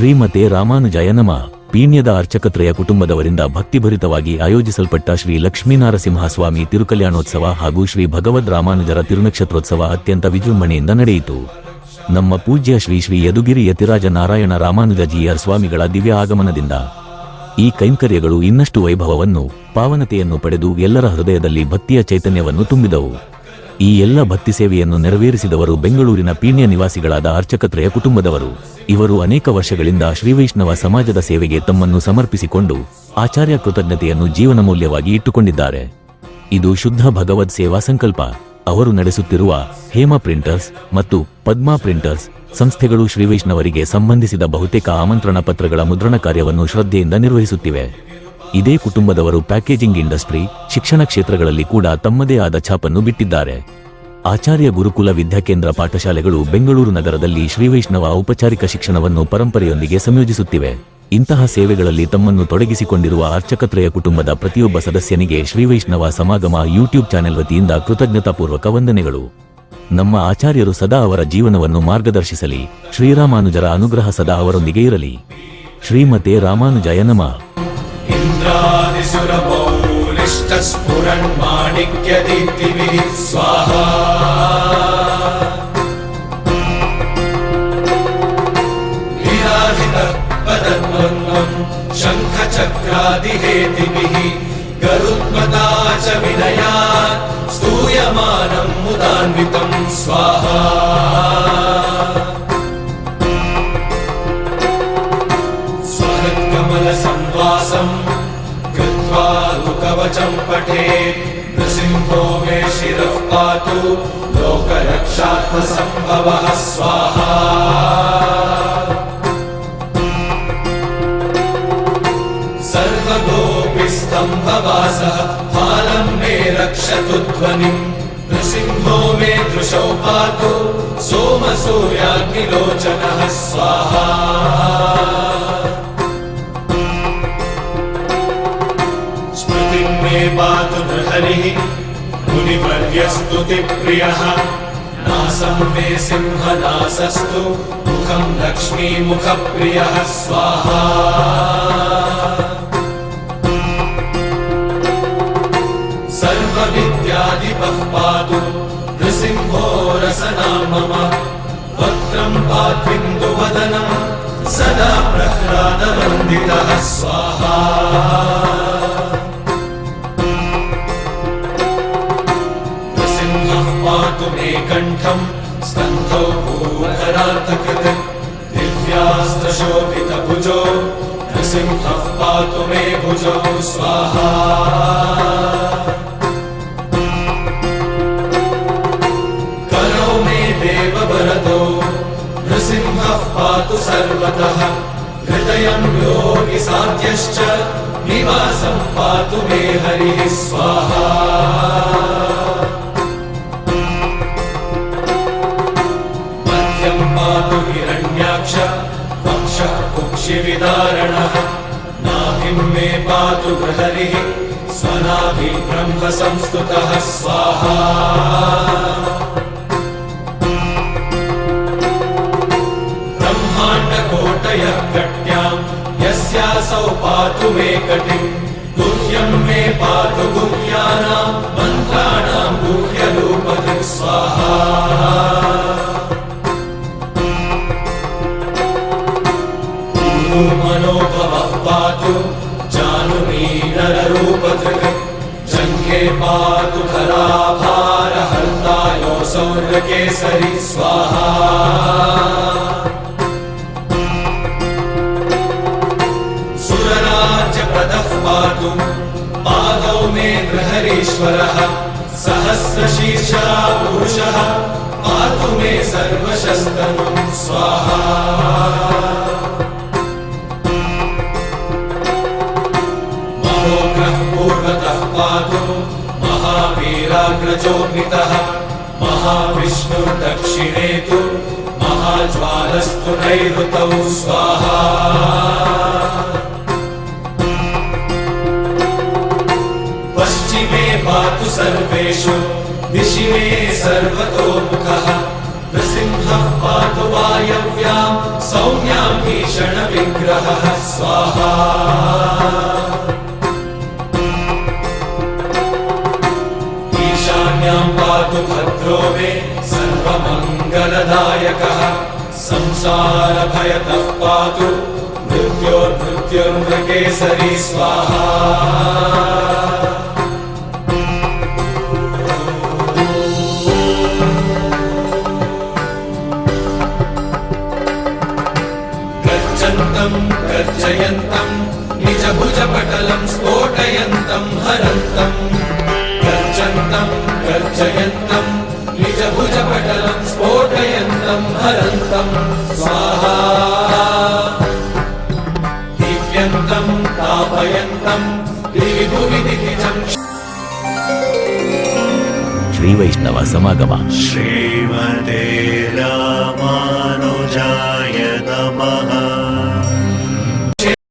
ಶ್ರೀಮತೆ ರಾಮಾನುಜಯನಮ ಪೀಣ್ಯದ ಅರ್ಚಕತ್ರಯ ಕುಟುಂಬದವರಿಂದ ಭಕ್ತಿಭರಿತವಾಗಿ ಆಯೋಜಿಸಲ್ಪಟ್ಟ ಶ್ರೀ ಲಕ್ಷ್ಮೀನಾರಸಿಂಹಸ್ವಾಮಿ ತಿರುಕಲ್ಯಾಣೋತ್ಸವ ಹಾಗೂ ಶ್ರೀ ಭಗವದ್ ರಾಮಾನುಜರ ತಿರುನಕ್ಷತ್ರೋತ್ಸವ ಅತ್ಯಂತ ವಿಜೃಂಭಣೆಯಿಂದ ನಡೆಯಿತು. ನಮ್ಮ ಪೂಜ್ಯ ಶ್ರೀ ಶ್ರೀ ಯದುಗಿರಿ ಯತಿರಾಜ ನಾರಾಯಣ ರಾಮಾನುಜಜಿಯ ಸ್ವಾಮಿಗಳ ದಿವ್ಯ ಆಗಮನದಿಂದ ಈ ಕೈಂಕರ್ಯಗಳು ಇನ್ನಷ್ಟು ವೈಭವವನ್ನು, ಪಾವನತೆಯನ್ನು ಪಡೆದು ಎಲ್ಲರ ಹೃದಯದಲ್ಲಿ ಭಕ್ತಿಯ ಚೈತನ್ಯವನ್ನು ತುಂಬಿದವು. ಈ ಎಲ್ಲ ಭಕ್ತಿ ಸೇವೆಯನ್ನು ನೆರವೇರಿಸಿದವರು ಬೆಂಗಳೂರಿನ ಪೀಣ್ಯ ನಿವಾಸಿಗಳಾದ ಅರ್ಚಕತ್ರಯ ಕುಟುಂಬದವರು. ಇವರು ಅನೇಕ ವರ್ಷಗಳಿಂದ ಶ್ರೀವೈಷ್ಣವ ಸಮಾಜದ ಸೇವೆಗೆ ತಮ್ಮನ್ನು ಸಮರ್ಪಿಸಿಕೊಂಡು ಆಚಾರ್ಯ ಕೃತಜ್ಞತೆಯನ್ನು ಜೀವನ ಮೌಲ್ಯವಾಗಿ ಇಟ್ಟುಕೊಂಡಿದ್ದಾರೆ. ಇದು ಶುದ್ಧ ಭಗವದ್ ಸೇವಾ ಸಂಕಲ್ಪ. ಅವರು ನಡೆಸುತ್ತಿರುವ ಹೇಮ ಪ್ರಿಂಟರ್ಸ್ ಮತ್ತು ಪದ್ಮಾ ಪ್ರಿಂಟರ್ಸ್ ಸಂಸ್ಥೆಗಳು ಶ್ರೀವೈಷ್ಣವರಿಗೆ ಸಂಬಂಧಿಸಿದ ಬಹುತೇಕ ಆಮಂತ್ರಣ ಪತ್ರಗಳ ಮುದ್ರಣ ಕಾರ್ಯವನ್ನು ಶ್ರದ್ಧೆಯಿಂದ ನಿರ್ವಹಿಸುತ್ತಿವೆ. ಇದೇ ಕುಟುಂಬದವರು ಪ್ಯಾಕೇಜಿಂಗ್ ಇಂಡಸ್ಟ್ರಿ, ಶಿಕ್ಷಣ ಕ್ಷೇತ್ರಗಳಲ್ಲಿ ಕೂಡ ತಮ್ಮದೇ ಆದ ಛಾಪನ್ನು ಬಿಟ್ಟಿದ್ದಾರೆ. ಆಚಾರ್ಯ ಗುರುಕುಲ ವಿದ್ಯಾಕೇಂದ್ರ ಪಾಠಶಾಲೆಗಳು ಬೆಂಗಳೂರು ನಗರದಲ್ಲಿ ಶ್ರೀವೈಷ್ಣವ ಔಪಚಾರಿಕ ಶಿಕ್ಷಣವನ್ನು ಪರಂಪರೆಯೊಂದಿಗೆ ಸಂಯೋಜಿಸುತ್ತಿವೆ. ಇಂತಹ ಸೇವೆಗಳಲ್ಲಿ ತಮ್ಮನ್ನು ತೊಡಗಿಸಿಕೊಂಡಿರುವ ಅರ್ಚಕತ್ರಯ ಕುಟುಂಬದ ಪ್ರತಿಯೊಬ್ಬ ಸದಸ್ಯನಿಗೆ ಶ್ರೀವೈಷ್ಣವ ಸಮಾಗಮ ಯೂಟ್ಯೂಬ್ ಚಾನೆಲ್ ವತಿಯಿಂದ ಕೃತಜ್ಞತಾಪೂರ್ವಕ ವಂದನೆಗಳು. ನಮ್ಮ ಆಚಾರ್ಯರು ಸದಾ ಅವರ ಜೀವನವನ್ನು ಮಾರ್ಗದರ್ಶಿಸಲಿ. ಶ್ರೀರಾಮಾನುಜರ ಅನುಗ್ರಹ ಸದಾ ಅವರೊಂದಿಗೆ ಇರಲಿ. ಶ್ರೀಮತೆ ರಾಮಾನುಜಯ ನಮಃ. इन्द्रादिसुरमौलिष्टस्फुरन्माणिक्यदीप्तिभिः स्वाहा विराजितपदद्वन्द्वम् शङ्खचक्रादिहेतिभिः गरुत्मता च विनयात् स्तूयमानम् मुदान्वितम् स्वाहा कवचम् पठेत् नृसिंहो मे शिरः पातु लोकरक्षात्मसम्भवः स्वाहा सर्वगोऽपि स्तम्भवासः फालम् मे रक्षतु ध्वनिम् नृसिंहो मे दृशौ पातु सोमसूर्याग्निलोचनः स्वाहा पातु नृहरिः मुनिवर्यस्तुतिप्रियः नासं मे सिंहनासस्तु मुखं लक्ष्मीमुखप्रियः स्वाहा सर्वविद्यादिपः पातु नृसिंहो रसनां मम वक्त्रं पात्विन्दुवदनं सदा प्रह्लादवन्दितः स्वाहा दिव्यास्त्रशोभितभुजो नृसिंहः पातु मे भुजौ, स्वाहा। करो मे देववरदो नृसिंहः पातु सर्वतः। हृदयं योगिसाध्यश्च निवासं पातु मे हरिः स्वाहा। मे पातु बृहरिः स्वनाभि ब्रह्म संस्तुतः स्वाहा ब्रह्माण्डकोटयः कट्याम् यस्यासौ पातु मे कटिम् गुह्यं मे पातु गुह्यानाम् मन्त्राणाम् गुह्यरूपधिः स्वाहा मनोभवः पातु जानुमीनररूपधृक् जङ्घे पातु धराभारहर्तायो सौर्यकेसरि, स्वाहा। सुरराज्यप्रदः पातु पादौ मे गृहरीश्वरः सहस्रशीर्षा पुरुषः पातु मे सर्वशस्तनुं स्वाहा। महाविष्णुर्दक्षिणे तु महाज्वालस्तु नैऋतौ स्वाहा। पश्चिमे पातु सर्वेषु दिशि मे सर्वतोमुखः। नृसिंहः पातु ददातु वायव्यां सौम्यां भीषणविग्रहः स्वाहा ईशान्यां पातु भद्रो मे सर्वमङ्गलदायकः संसारभयतः पातु मृत्योर्मृत्युर्मृगेसरी स्वाहा गर्जन्तं गर्जयन्तं निजभुजपटलं स्फोटयन्तं हरन्तं गर्जन्तं रक्षयन्तं निजभुजपटलं स्फोटयन्तं हरन्तं स्वाहा दीप्यन्तं तापयन्तं दिवि भुवि दिगिजं श्रीवैष्णव समागम श्रीमते रामानुजाय नमः